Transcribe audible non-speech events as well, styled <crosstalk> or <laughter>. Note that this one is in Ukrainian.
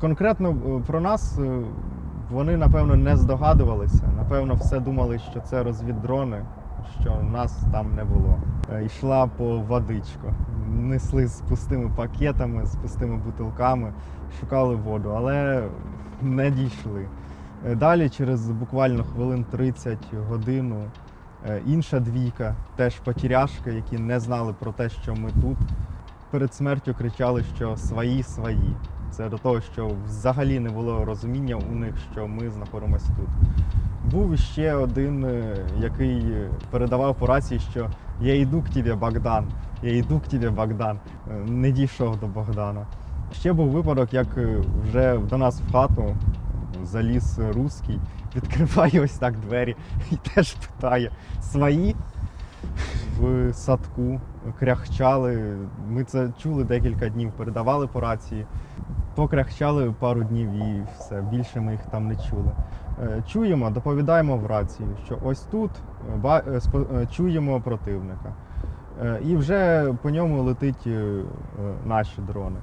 Конкретно е, про нас е, вони напевно не здогадувалися. Напевно, все думали, що це розвіддрони, що нас там не було. Е, Йшла по водичку. Несли з пустими пакетами, з пустими бутилками, шукали воду, але не дійшли. Далі, через буквально хвилин 30 годину, інша двійка, теж потеряшки, які не знали про те, що ми тут. Перед смертю кричали, що свої свої. Це до того, що взагалі не було розуміння у них, що ми знаходимося тут. Був ще один, е, який передавав по рації, що я йду к тебе, Богдан, я йду к тебе, Богдан. Е, Не дійшов до Богдана. Ще був випадок, як е, вже до нас в хату заліз руський, <laughs> відкриває ось так двері і теж питає: свої? <laughs> в садку кряхчали. Ми це чули декілька днів, передавали по рації. Покряхчали пару днів і все. Більше ми їх там не чули. Е, Чуємо, доповідаємо в рацію, що ось тут е, е, чуємо противника. І вже по ньому летить наші дрони.